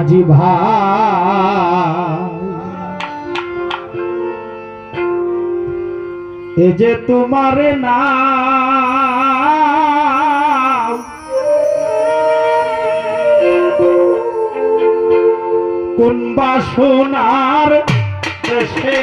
মাঝি ভাই। এ যে তোমার না কোন বাসনার দেশে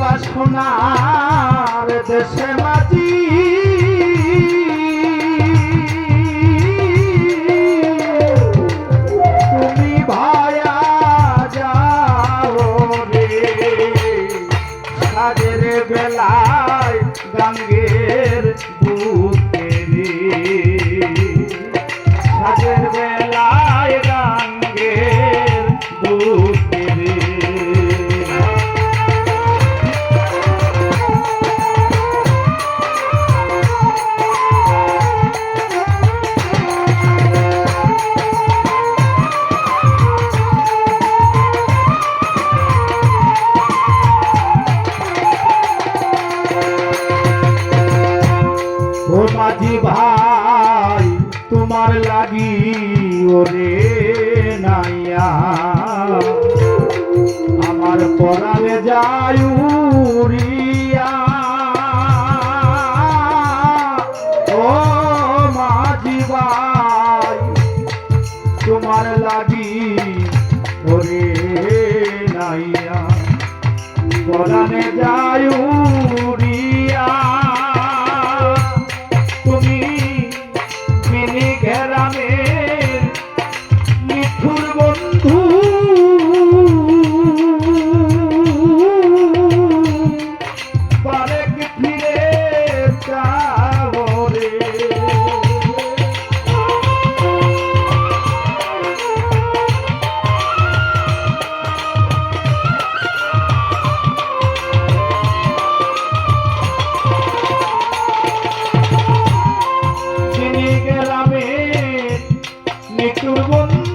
বাসনার দেশে মাঝি আমার পরাণে যায় উড়ি।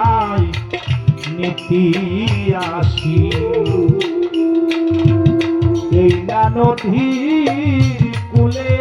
তাই নীতি আসি। এই না নদীর কুলে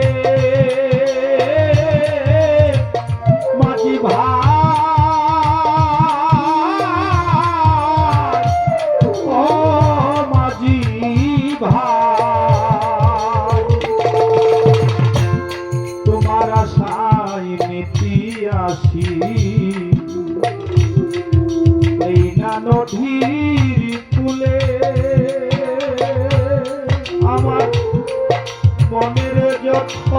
মনের যত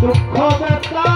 দুঃখ ব্যথা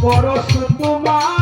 পরশ তোমার